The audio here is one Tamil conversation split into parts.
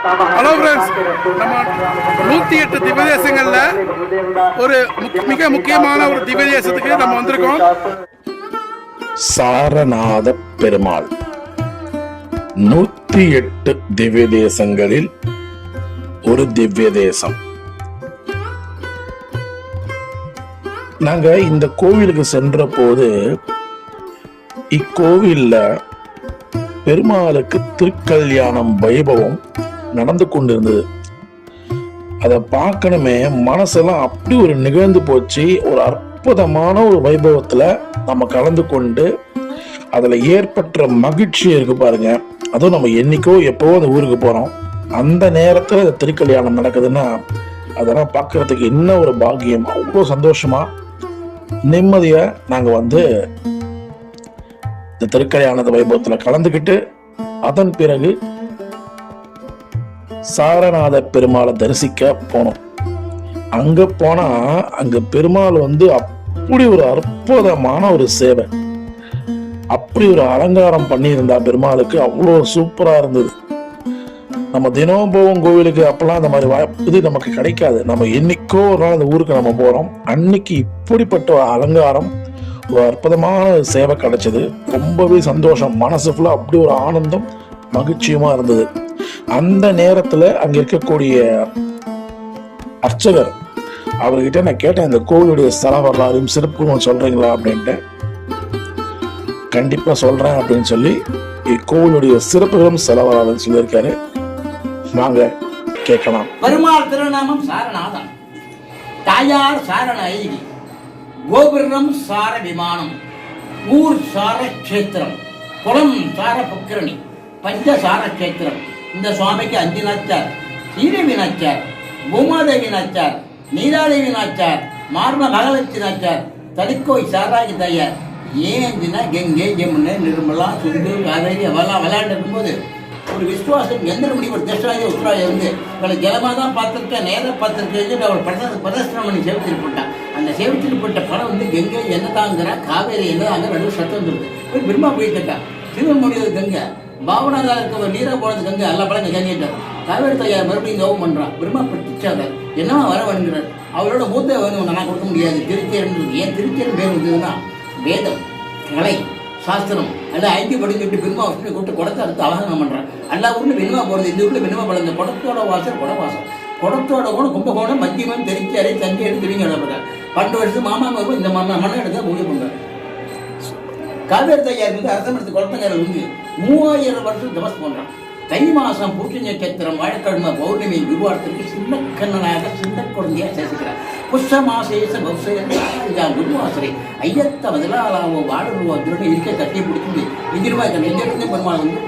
ஹலோ ஃப்ரெண்ட்ஸ் நம்ம நூற்றி எட்டு திவ்யதேசங்களில் ஒரு மிக முக்கியமான ஒரு திவ்யதேசத்துக்கு நம்ம வந்திருக்கோம். சாரநாத பெருமாள். நூத்தி எட்டு திவ்ய தேசங்களில் ஒரு திவ்ய தேசம் நாங்க இந்த கோவிலுக்கு சென்ற போது இக்கோவில்ல பெருமாளுக்கு திருக்கல்யாணம் வைபவம் நடந்து கொண்டிருந்தது. அதை பார்க்கணுமே மனசெல்லாம் அப்படி ஒரு நிகழ்ந்து போச்சு. ஒரு அற்புதமான ஒரு வைபவத்தில் நம்ம கலந்து கொண்டு அதில் ஏற்பட்ட மகிழ்ச்சி இருக்கு பாருங்க. அதுவும் நம்ம என்னைக்கோ எப்போவோ அந்த ஊருக்கு போகிறோம் அந்த நேரத்தில் இந்த திருக்கல்யாணம் நடக்குதுன்னா அதெல்லாம் பார்க்கறதுக்கு என்ன ஒரு பாக்கியம். அவ்வளோ சந்தோஷமா நிம்மதியை நாங்கள் வந்து இந்த திருக்கல்யாண வைபவத்தில் கலந்துக்கிட்டு அதன் பிறகு சாரநாத பெருமாளை தரிசிக்க போனோம். அங்க போனா அங்க பெருமாள் வந்து அப்படி ஒரு அற்புதமான ஒரு சேவை. அப்படி ஒரு அலங்காரம் பண்ணியிருந்தா பெருமாளுக்கு அவ்வளோ சூப்பராக இருந்தது. நம்ம தினம் போவோம் கோவிலுக்கு அப்பெல்லாம் அந்த மாதிரி வாய்ப்பு இது நமக்கு கிடைக்காது. நம்ம என்னைக்கோ ஒரு நாள் அந்த ஊருக்கு நம்ம போகிறோம் அன்னைக்கு இப்படிப்பட்ட ஒரு அலங்காரம் ஒரு அற்புதமான சேவை கிடைச்சது. ரொம்பவே சந்தோஷம். மனசு ஃபுல்லாக அப்படி ஒரு ஆனந்தம் மகிழ்ச்சியுமா இருந்தது. அந்த நேரத்துல அங்க இருக்கக்கூடிய அர்ச்சகர் அவர்கிட்ட நான் கேட்டேன் இந்த கோவிலுடைய ஸ்தல வரலாறையும் சிறப்பு சொல்றீங்களா? அப்படின்ட்டு. கண்டிப்பா சொல்றேன் அப்படின்னு சொல்லி இக்கோவிலுடைய சிறப்புகளும் ஸ்தல வரலாறுன்னு சொல்லியிருக்காரு. வாங்க கேட்கலாம். பெருமாள் திருநாமம் சாரநாதன் தாயார் சாரண. ஐதி கோபுரம் சார விமானம். ஊர் சார கஷேத்திரம். குளம் சார புக்கிரணி. பஞ்சசார கஷேத்திரம். இந்த சுவாமிக்கு அஞ்சு நாச்சார் ஸ்ரீதேவி நாச்சார் பூமாதேவி நாச்சார் நீலாதேவி நாச்சார் மார்ம மகாலட்சுமி நாச்சார் தலிக்கோய் சாராகி தாயார். ஏந்தினா கங்கை ஜெம்னு நிர்மலா சுந்து காவேரி அவெல்லாம் விளையாண்டு இருக்கும்போது ஒரு விசுவாசம் எந்த முடியும் ஒரு தஷ்டாய உத்ராய வந்து இவளை ஜலமாக தான் பார்த்துருக்கேன் நேராக பார்த்துருக்கேன் அவள் பிரத பிரதர்ஷனம் பண்ணி சேவிச்சுட்டு போட்டான். அந்த சேவிச்சுட்டு போட்ட படம் வந்து கங்கை என்ன தாங்குறா காவேரி என்ன தாங்க ரெண்டு சத்தம் வந்துருது. போய் பிரம்மா போயிட்டு கேட்டா சிவன் கங்கை பாவனாக இருக்க நீரா போனது கங்கை எல்லா பழங்க கங்கிட்டார் காவேரி தாயார் மறுபடியும் கவம் பண்றான் பிரம்மா பிரதிச்சாங்க என்னவா வர வேண்டுகிறார்? அவரோட மூத்த வந்து நான் கொடுக்க முடியாது. திருச்சேரன் ஏன் திருச்சேரன் பேர் வந்ததுன்னா வேதம் கலை சாஸ்திரம் எல்லாம் ஐந்து படி சொல்லிட்டு பெருமா விஷ்ணு கூப்பிட்டு குடத்தை அடுத்து அவகாசம் பண்றான் எல்லா ஊர்லயும் வெண்மா போறது இந்த ஊர்ல வெண்மா பழந்த குடத்தோட வாசல் குட வாசல். குடத்தோட கூட கும்பகோணம் மத்தியமன் திருச்சியாரை தஞ்சை திரும்பி நடப்பதார் பன்னெண்டு வருஷம் மாமா இந்த மாமா மண்ணை எடுத்து பூஜை பண்றாரு. காவேரி தையார் வந்து அரசமரத்து குளத்தங்கரை வந்து மூவாயிரம் வருஷம் தபஸ் பண்ணுறான் தை மாதம் பூச்சி நட்சத்திரம் வாழைக்கிழமை பௌர்ணமி குருவாரத்திற்கு சின்ன கண்ணனாக சின்ன குழந்தையாக சேர்த்துக்கிறார் புஷ்ட மாசேச பௌசையா குருவாசரை. ஐயத்த முதலாளாவோ வாழருவோ திருட இருக்க தட்டி பிடிச்சிருந்து எதிர்வாய் நெஞ்சிருந்து பெருமாள் வந்து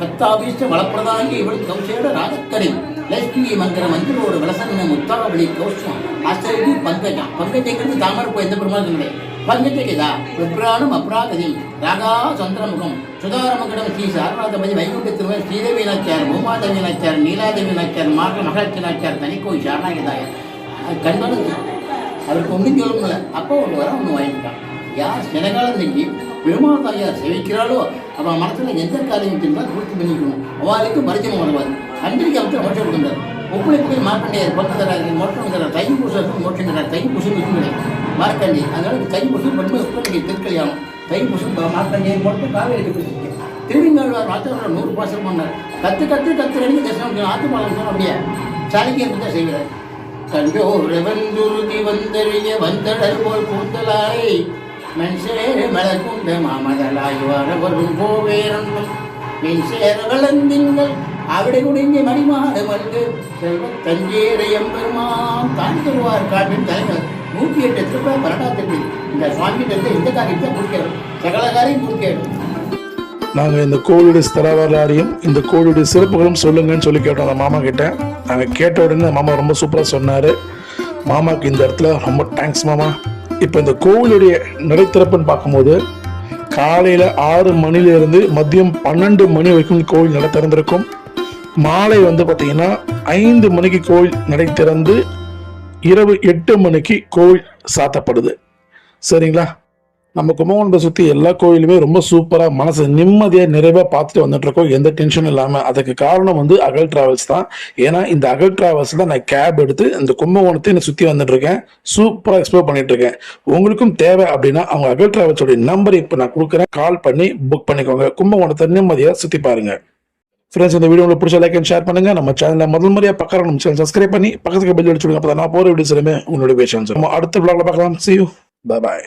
பத்தாபீஷ்ட வளப்பிரதாங்க இவள் கௌசேட ராஜக்கரை லட்சுமி மந்திர மந்திரோட விலசன முத்தாவளி கௌஷம் அசரி பங்கஜம். பங்கஜங்கிறது தாமரை போய் எந்த பெருமாள் கிடையாது பங்கஜகிதா விப்ராணம் அப்ராகதிம் ராகா சந்திரமுகம் சுதாரமங்கடம் ஸ்ரீ சாரநாதபதி வைகுண்ட திருமணம் ஸ்ரீதேவி நாச்சியார் பூமாதேவி நாச்சியார் நீலாதேவி நாச்சியார் மார்க மகாட்சி நாச்சியார் தனிக்கோய் சாரணாகிதாயர் கண்பனது அவருக்கு ஒன்றும் சொல்ல முடியல அப்போ ஒன்று வர ஒன்று வாங்கிட்டான். யார் சிறகாலம் தங்கி பெருமாள் தாயார் சேவிக்கிறாளோ அவன் மனசில் எந்த காரியம் சென்றால் பூர்த்தி பண்ணிக்கணும். அவளுக்கு மரிஜனம் வருவார் அன்றைக்கு அவற்றை மோட்சம் கொடுக்கின்றார் ஒப்பளிப்புகள் மார்க்கண்டையர் பக்தராக மோட்சம் தரார் தை பூசம் மோட்சம் தரார் தை பூசம் இல்லை மார்க்கண்டி அதனால இது தைப்பூசம் பெண்மை உற்பத்தி திருக்கல்யாணம். தைப்பூசம் மார்க்கண்டியை மட்டும் காவேரி திரும்பி மேல்வார் வாத்தவர்கள் நூறு பாசம் பண்ணார். கத்து கத்து கத்து ரெண்டு தசனம் ஆத்து பாலம் சொன்ன அப்படியே சாலிக்கியம் தான் செய்கிறார். கண்டோர் வந்துருதி வந்தறிய வந்தடர் போல் கூந்தலாய். மண்சேர மலர்குண்ட மாமதலாய் வரவரும் கோவேரன்னும் மின்சேர வளர்ந்தீங்கள் அவடை குடிஞ்ச மணிமாறு வந்து செல்வ தஞ்சேர எம்பெருமான். தான் தருவார் காட்டின் தலைவர். நூற்றி எட்டு திருப்பதி பன்னெண்டாம் இந்த சுவாமி தந்தை இந்த காரியத்தை முடிக்கிறார் சகல காரியம் முடிக்கிறார் இந்த கோவிலுடைய ஸ்தர வரலாறையும் இந்த கோவிலுடைய சிறப்புகளும் சொல்லுங்கன்னு சொல்லி கேட்டோம் அந்த மாமா கிட்ட. நாங்கள் கேட்ட உடனே மாமா ரொம்ப சூப்பராக சொன்னார். மாமாக்கு இந்த இடத்துல ரொம்ப தேங்க்ஸ் மாமா. இப்போ இந்த கோவிலுடைய நடைத்திறப்புன்னு பார்க்கும்போது காலையில் ஆறு மணிலேருந்து மதியம் பன்னெண்டு மணி வரைக்கும் கோவில் நடை திறந்திருக்கும் மாலை வந்து பார்த்தீங்கன்னா ஐந்து மணிக்கு கோவில் நடை திறந்து இரவு எட்டு மணிக்கு கோவில் சாத்தப்படுது. சரிங்களா? நம்ம கும்பகோணத்தை சுற்றி எல்லா கோயிலுமே ரொம்ப சூப்பராக மனசு நிம்மதியாக நிறைவாக பார்த்துட்டு வந்துட்டுருக்கோம். எந்த டென்ஷனும் இல்லாமல் அதுக்கு காரணம் வந்து அகல் ட்ராவல்ஸ் தான். ஏன்னா இந்த அகல் ட்ராவல்ஸில் தான் நான் கேப் எடுத்து இந்த கும்பகோணத்தை நான் சுற்றி வந்துட்டு இருக்கேன் எக்ஸ்ப்ளோர் பண்ணிகிட்ருக்கேன் உங்களுக்கும் தேவை அப்படின்னா அவங்க அகல் டிராவல்ஸோட நம்பர் இப்போ நான் கொடுக்குறேன். கால் பண்ணி புக் பண்ணிக்கோங்க. கும்பகோணத்தை நிம்மதியாக சுற்றி பாருங்கள் ஃப்ரெண்ட்ஸ் இந்த வீடியோ உங்களுக்கு பிடிச்ச லைக் அண்ட் ஷேர் பண்ணுங்க. நம்ம சேனலை முதல் முறையா பக்கம் நம்ம சேனல் சப்ஸ்கிரைப் பண்ணி பக்கத்துக்கு பெல் அடிச்சுடுங்க அப்போ நான் போற வீடியோஸ் எல்லாமே உங்களுடைய பேஷன்ஸ் நம்ம அடுத்த பிளாக்ல பார்க்கலாம். C you bye